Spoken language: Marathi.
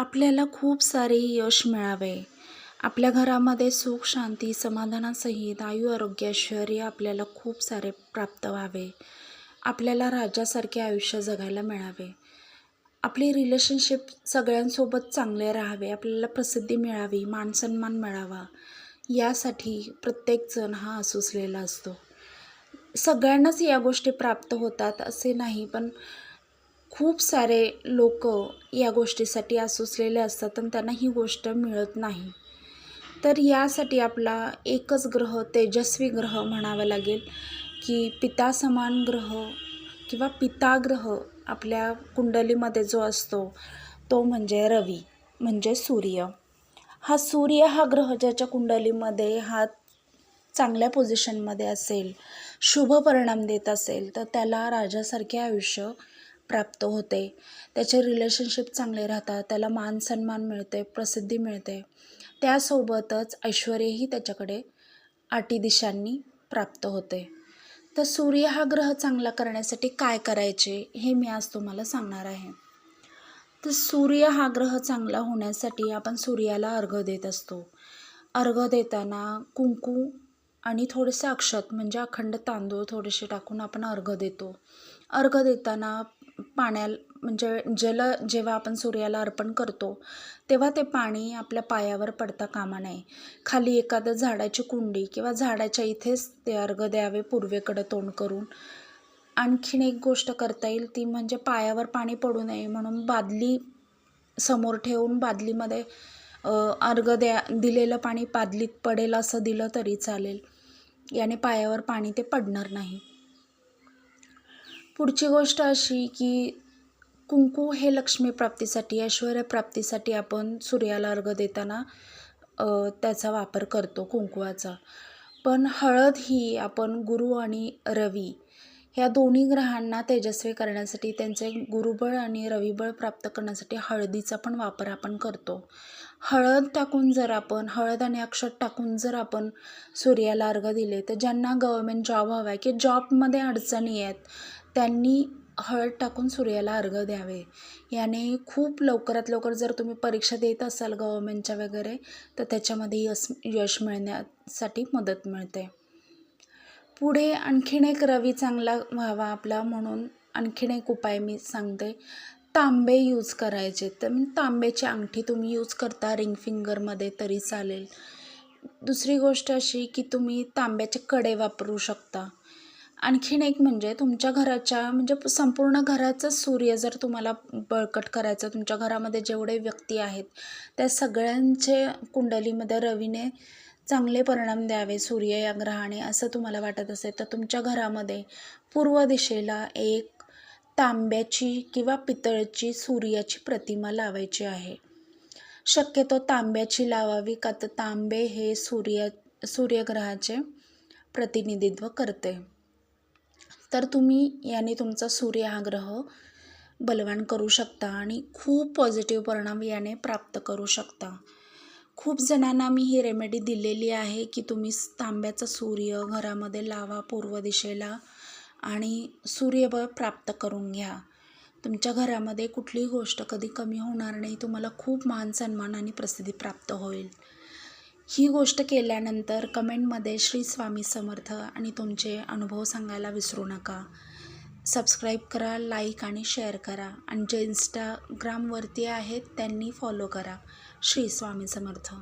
आपल्याला खूप सारे यश मिळावे. आपल्या घरामध्ये सुख शांती समाधानासहित आयु आरोग्य ऐश्वर्य आपल्याला खूप सारे प्राप्त व्हावे. आपल्याला राजासारखे आयुष्य जगायला मिळावे. आपली रिलेशनशिप सगळ्यांसोबत चांगले राहावे. आपल्याला प्रसिद्धी मिळावी मानसन्मान मिळावा. यासाठी प्रत्येकजण हा असुसलेला असतो. सगळ्यांनाच या गोष्टी प्राप्त होतात असे नाही पण खूप सारे लोक या गोष्टीसाठी असुसलेले असतात आणि त्यांना ही गोष्ट मिळत नाही. तर यासाठी आपला एकच ग्रह तेजस्वी ग्रह म्हणावा लागेल की पिता समान ग्रह किंवा पिता ग्रह आपल्या कुंडलीमध्ये जो असतो तो म्हणजे रवी म्हणजे सूर्य. हा सूर्य हा ग्रह ज्याच्या कुंडलीमध्ये हा चांगल्या पोझिशनमध्ये असेल शुभ परिणाम देत असेल तर त्याला राजासारखे आयुष्य प्राप्त होते. त्याचे रिलेशनशिप चांगले राहतात त्याला मान सन्मान मिळते प्रसिद्धी मिळते. त्यासोबतच ऐश्वर्यही त्याच्याकडे आटी दिशांनी प्राप्त होते. तर सूर्य हा ग्रह चांगला करण्यासाठी काय करायचे हे मी आज तुम्हाला सांगणार आहे. तर सूर्य हा ग्रह चांगला होण्यासाठी आपण सूर्याला अर्घ देत असतो. अर्घ देताना कुंकू आणि थोडेसे अक्षत म्हणजे अखंड तांदूळ थोडेसे टाकून आपण अर्घ देतो. अर्घ देताना पाण्या म्हणजे जल जेव्हा आपण सूर्याला अर्पण करतो तेव्हा ते पाणी आपल्या पायावर पडता कामा नये. खाली एखादं झाडाची कुंडी किंवा झाडाच्या इथेच ते अर्घ द्यावे पूर्वेकडं तोंड करून. आणखीन एक गोष्ट करता येईल ती म्हणजे पायावर पाणी पडू नये म्हणून बादली समोर ठेवून बादलीमध्ये अर्घ द्या दिलेलं पाणी बादलीत पडेल असं दिलं तरी चालेल. याने पायावर पाणी ते पडणार नाही. पुढची गोष्ट अशी की कुंकू हे लक्ष्मी प्राप्तीसाठी प्राप्तीसाठी आपण सूर्याला अर्घ देताना त्याचा वापर करतो कुंकुवाचा. पण हळद ही आपण गुरु आणि रवी ह्या दोन्ही ग्रहांना तेजस्वी करण्यासाठी त्यांचे गुरुबळ आणि रविबळ प्राप्त करण्यासाठी हळदीचा पण वापर आपण करतो. हळद टाकून जर आपण हळद आणि अक्षत टाकून जर आपण सूर्याला अर्घ दिले तर ज्यांना गव्हर्मेंट जॉब हवा आहे की जॉबमध्ये अडचणी आहेत त्यांनी हळद टाकून सूर्याला अर्घ द्यावे. याने खूप लवकरात लवकर जर तुम्ही परीक्षा देत असाल गव्हर्मेंटच्या वगैरे तर त्याच्यामध्ये यश यश मिळण्यासाठी मदत मिळते. पुढे आणखीन एक रवी चांगला व्हावा आपला म्हणून आणखीन एक उपाय मी सांगते. तांबे यूज करायचे. तर तांब्याची अंगठी तुम्ही यूज करता रिंग फिंगरमध्ये तरी चालेल. दुसरी गोष्ट अशी की तुम्ही तांब्याचे कडे वापरू शकता. आणखीन एक म्हणजे तुमच्या घराच्या म्हणजे संपूर्ण घराचं सूर्य जर तुम्हाला बळकट करायचं तुमच्या घरामध्ये जेवढे व्यक्ती आहेत त्या सगळ्यांचे कुंडलीमध्ये रवीने चांगले परिणाम द्यावे सूर्य या ग्रहाने असं तुम्हाला वाटत असेल तर तुमच्या घरामध्ये पूर्व दिशेला एक तांब्याची किंवा पितळची सूर्याची प्रतिमा लावायची आहे. शक्यतो तांब्याची लावावी का तर तांबे हे सूर्य सूर्यग्रहाचे प्रतिनिधित्व करते. तर तुम्ही याने तुमचा सूर्य हा ग्रह बलवान करू शकता आणि खूप पॉझिटिव्ह परिणाम याने प्राप्त करू शकता. खूप जणांना मी ही रेमेडी दिलेली आहे की तुम्ही तांब्याचा सूर्य घरामध्ये लावा पूर्व दिशेला आणि सूर्यबळ प्राप्त करून घ्या. तुमच्या घरामध्ये कुठलीही गोष्ट कधी कमी होणार नाही तुम्हाला खूप मान सन्मान आणि प्रसिद्धी प्राप्त होईल. ही गोष्ट केल्यानंतर कमेंटमध्ये श्री स्वामी समर्थ आणि तुमचे अनुभव सांगायला विसरू नका. सबस्क्राईब करा लाईक आणि शेअर करा. आणि जे इंस्टाग्रामवरती आहेत त्यांनी फॉलो करा. श्री स्वामी समर्थ.